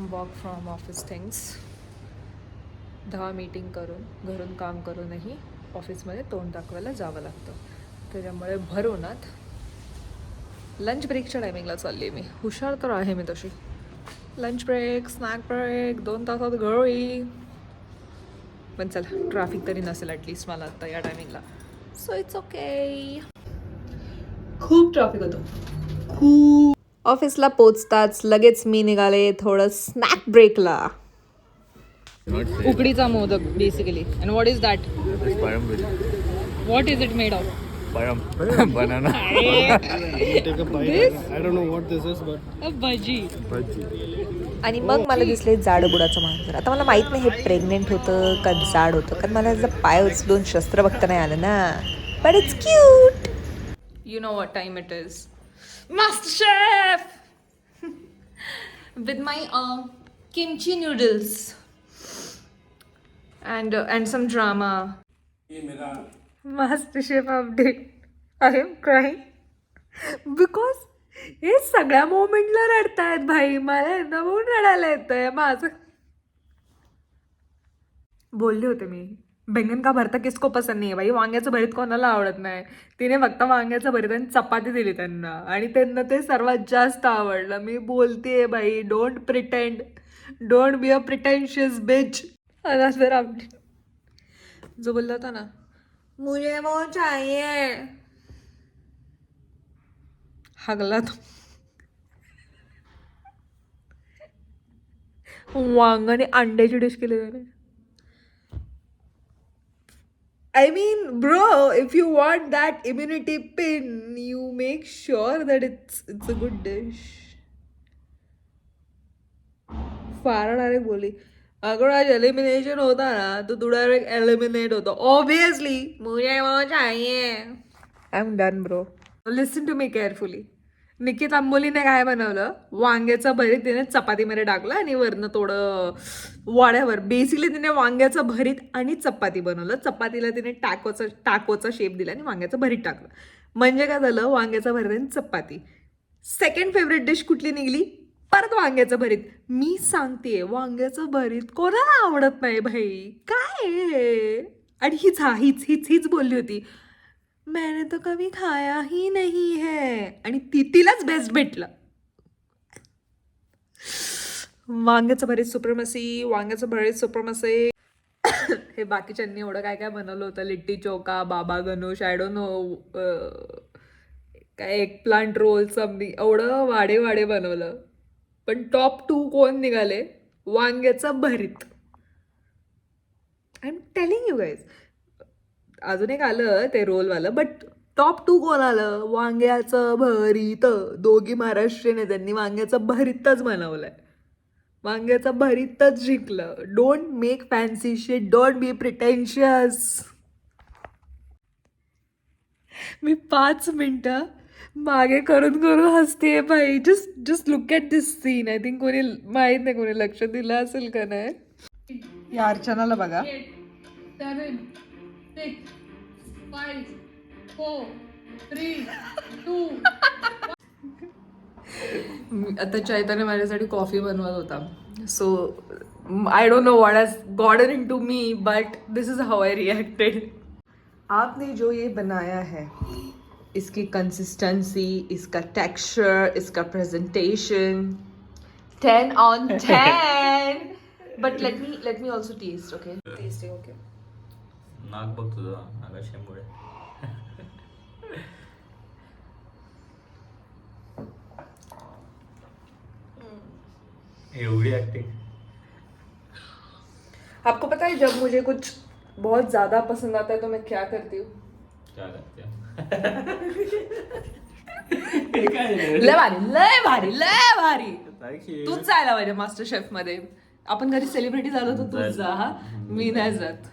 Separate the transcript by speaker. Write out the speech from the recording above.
Speaker 1: Come work from office things दहा meeting करून घरून काम करूनही ऑफिसमध्ये तोंड दाखवायला जावं लागतं. त्याच्यामुळे भरवणात लंच ब्रेकच्या टायमिंगला चालली आहे मी. हुशार तर आहे मी तशी. लंच ब्रेक स्नॅक ब्रेक दोन तासात घरी. पण चला ट्रॅफिक तरी नसेल ॲटलिस्ट मला आत्ता या टायमिंगला सो इट्स ओके खूप ट्रॅफिक होतं. खूप ऑफिसला पोचताच लगेच मी निघाले थोडं स्नॅक ब्रेकला उकडीचा modak basically and what is that what is it made of
Speaker 2: Param. Banana.
Speaker 3: take a bite. I don't know what this is, but
Speaker 1: bhaji
Speaker 4: आणि मग मला दिसले जाड बुडाचं मांजर. आता मला माहीत नाही हे प्रेग्नेंट होतं का जाड होतं? कारण मला याचा पाय उचलून शस्त्र बघता नाही आलं ना. But it's cute
Speaker 1: You know what time it is. Master Chef! With my uh, kimchi noodles. And, uh, and some drama. Master Chef update. I am crying. Because हे सगळ्या मोमेंटला रडतायत भाई मला यांना बघून रडायला येतंय माझं बोलले होते मी बैंगन का भरता किसको पसंत नाही आहे बाई वांग्याचं भरीत कोणाला आवडत नाही? तिने फक्त वांग्याचं भरीत आणि चपाती दिली त्यांना. आणि त्यांना ते सर्वात जास्त आवडलं. मी बोलतेय बाई don't pretend don't be a pretentious bitch another आपली जो बोलला होता ना मुझे वो चाहिए. हगला तो. वांगाने अंड्याची डिश केली त्याने. I mean, bro, if you want that immunity pin, you make sure that it's it's a good dish. फारा डायरेक्ट बोली. अगर आज एलिमिनेशन होता ना तो तू डायरेक्ट एलिमिनेट होता. ऑब्वियसली मुझे वो चाहिए. I am done bro listen to me carefully Nikit आंबोलीने काय बनवलं? वांग्याचं भरीत तिने चपातीमध्ये टाकलं आणि वरनं थोडं वाड्यावर बेसिकली तिने वांग्याचं भरीत आणि चपाती बनवलं. चपातीला तिने टाकोचा टाकोचा शेप दिला आणि वांग्याचं भरीत टाकलं. म्हणजे काय झालं? वांग्याचं भरीत आणि चपाती. सेकंड फेवरेट डिश कुठली निघली? परत वांग्याचं भरीत. मी सांगते वांग्याचं भरीत कोणाला आवडत नाही भाई काय आणि हीच हा हीच हीच हीच बोलली होती. मैंने तो कभी खाया ही नहीं है। आणि ती तिलाच बेस्ट भेटलं. वांग्याचं भरीत सुप्रमसी वांग्याचं भरीत सुप्रमसी हे बाकीच्यांनी एवढं काय काय बनवलं होतं? लिट्टी चोका बाबा गणोश आय नो काय एक प्लांट रोल समथिंग एवढं वाडे वाडे बनवलं. पण टॉप टू कोण निघाले? वांग्याचं भरीत. I am telling you guys अजून एक आलं ते रोलवालं बट टॉप टू कोण आलं? वांग्याचं भरीत. दोघी महाराष्ट्रीयन आहे त्यांनी. वांग्याचं भरीतच बनवलंय. वांग्याचं भरीतच जिंकलं. Don't make fancy shit don't be pretentious मी पाच मिनटं मागे करून करून हसते बाई. Just just look at this scene I think कोणी माहीत नाही कोणी लक्ष दिलं असेल का नाही? या अर्चनाला बघा.
Speaker 5: Six, five, four, three, two.
Speaker 1: आता चैतन्य माझ्यासाठी कॉफ़ी बनवत होता. So I don't know what has gotten into me but this is how I reacted आपने जो ये बनाया है इसकी कंसिस्टेंसी इसका टेक्सचर इसका presentation ten on ten but let me let me also taste okay tasting okay
Speaker 2: नाक बघ तुझं आकाशामुळे. एवढी ऍक्टिंग
Speaker 1: आपको पता है जब मुझे कुछ बहुत ज़्यादा पसंद आता है तो मैं क्या करती हूँ?
Speaker 2: क्या करते
Speaker 1: लय भारी लय भारी लय भारी. तूच जायला पाहिजे मास्टर शेफमध्ये. आपण घरी सेलिब्रिटी झालो तर तूच जा हा. मी नाही जात.